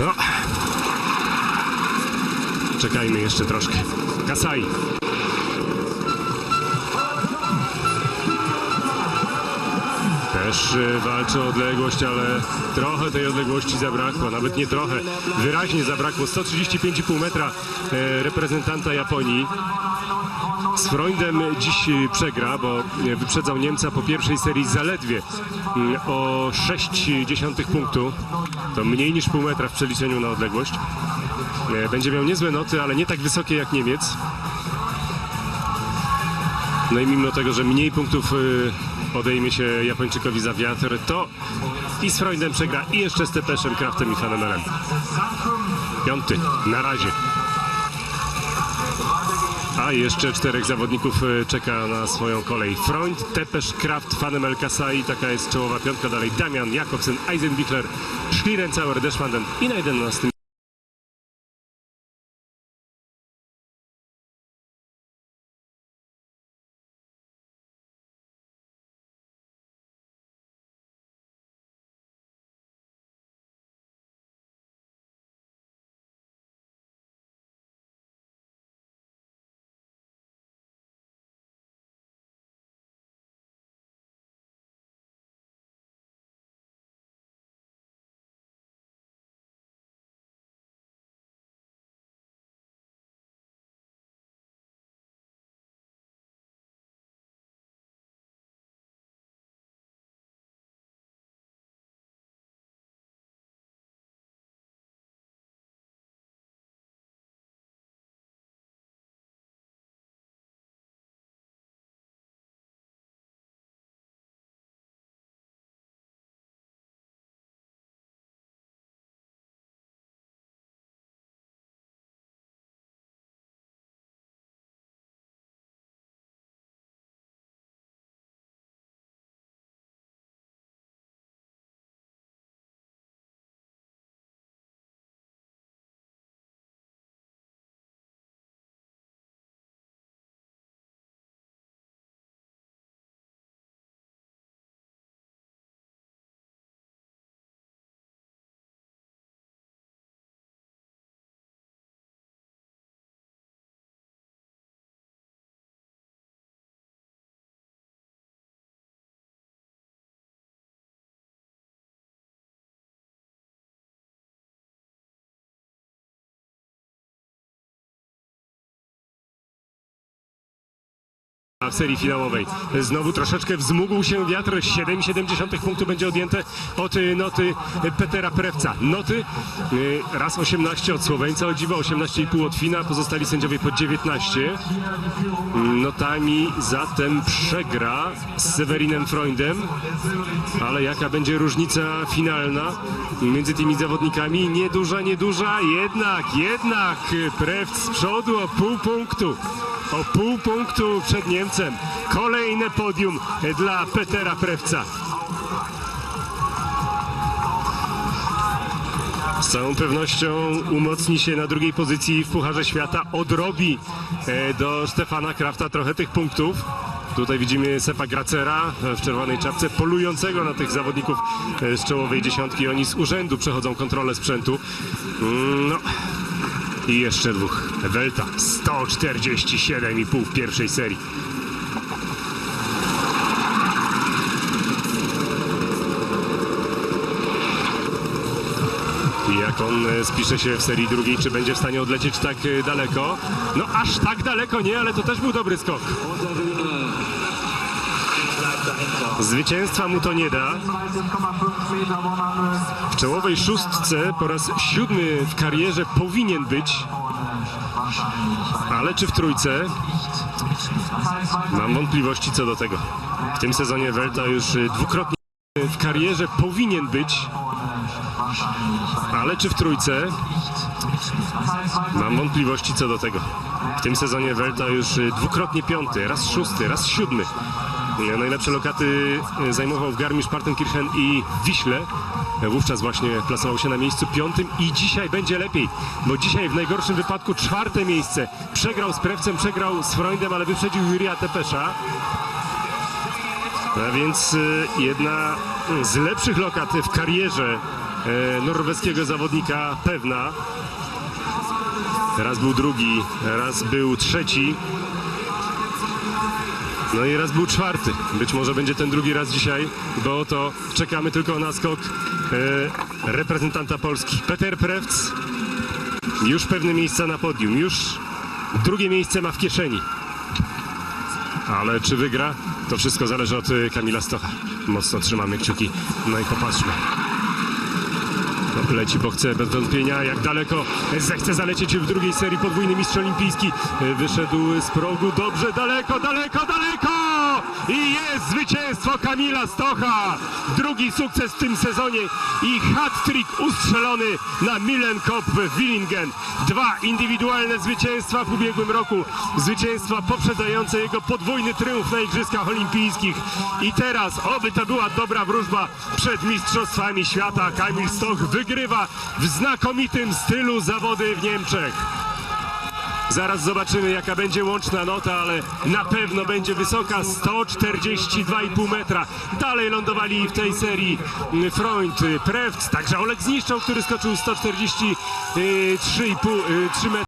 No. Czekajmy jeszcze troszkę. Kasai. Też y, walczy o odległość, ale trochę tej odległości zabrakło, nawet nie trochę, wyraźnie zabrakło. 135,5 metra e, reprezentanta Japonii. Z Freundem dziś y, przegra, bo y, wyprzedzał Niemca po pierwszej serii zaledwie o 0,6 punktu. To mniej niż pół metra w przeliczeniu na odległość. Będzie miał niezłe noty, ale nie tak wysokie jak Niemiec. No i mimo tego, że mniej punktów y, podejmie się Japończykowi za wiatr, to i z Freundem przegra i jeszcze z Tepeszem, Kraftem i Fanemelem. Piąty, na razie. A jeszcze czterech zawodników y, czeka na swoją kolej. Freund, Tepesz, Kraft, Fanemel, Kasai. Taka jest czołowa piątka. Dalej Damian, Jakobsen, Eisenbichler, Schlierencauer, Deschwanden i na 11 w serii finałowej. Znowu troszeczkę wzmógł się wiatr. 7,7 punktu będzie odjęte od y, noty Petera Prewca. Noty y, raz 18 od Słoweńca, o dziwo 18,5 od Fina, pozostali sędziowie po 19 notami. Zatem przegra z Sewerinem Freundem. Ale jaka będzie różnica finalna między tymi zawodnikami? Nieduża, nieduża, jednak, jednak Prewc z przodu o pół punktu. O pół punktu przed Niemcem. Kolejne podium dla Petera Prewca. Z całą pewnością umocni się na drugiej pozycji w Pucharze Świata. Odrobi e, do Stefana Krafta trochę tych punktów. Tutaj widzimy Sepa Gracera w czerwonej czapce, polującego na tych zawodników e, z czołowej dziesiątki. Oni z urzędu przechodzą kontrolę sprzętu. Mm, No, i jeszcze dwóch. Welta 147,5 w pierwszej serii. Jak on e, spisze się w serii drugiej, czy będzie w stanie odlecieć tak e, daleko? No aż tak daleko nie, ale to też był dobry skok. Zwycięstwa mu to nie da. W czołowej szóstce po raz siódmy w karierze powinien być, ale czy w trójce? Mam wątpliwości co do tego. W tym sezonie Welta już y, dwukrotnie w karierze powinien być, ale czy w trójce? Mam wątpliwości co do tego. W tym sezonie Welta już y, dwukrotnie piąty, raz szósty, raz siódmy. Y, Najlepsze lokaty y, zajmował w Garmisch-Partenkirchen i Wiśle. Wówczas właśnie plasował się na miejscu piątym i dzisiaj będzie lepiej, bo dzisiaj w najgorszym wypadku czwarte miejsce. Przegrał z Prewcem, przegrał z Freundem, ale wyprzedził Jurija Tepesza. A więc y, jedna z lepszych lokat w karierze e, norweskiego zawodnika pewna. Raz był drugi, raz był trzeci. No i raz był czwarty. Być może będzie ten drugi raz dzisiaj, bo oto czekamy tylko na skok e, reprezentanta Polski. Peter Prewc już pewne miejsca na podium, już drugie miejsce ma w kieszeni. Ale czy wygra? To wszystko zależy od y, Kamila Stocha. Mocno trzymamy kciuki. No i popatrzmy. No, Leci, bo chce bez wątpienia, jak daleko zechce zalecieć w drugiej serii podwójny mistrz olimpijski. Y, Wyszedł z progu, dobrze, daleko, daleko, daleko! I jest zwycięstwo Kamila Stocha! Drugi sukces w tym sezonie i hat-trick ustrzelony na Milen Cup w Willingen. Dwa indywidualne zwycięstwa w ubiegłym roku. Zwycięstwa poprzedzające jego podwójny triumf na Igrzyskach Olimpijskich. I teraz, oby to była dobra wróżba przed Mistrzostwami Świata. Kamil Stoch wygrywa w znakomitym stylu zawody w Niemczech. Zaraz zobaczymy jaka będzie łączna nota, ale na pewno będzie wysoka 142,5 metra. Dalej lądowali w tej serii Freund, y, Prewc, także Oleg Zniszczał, który skoczył 143,3 metry.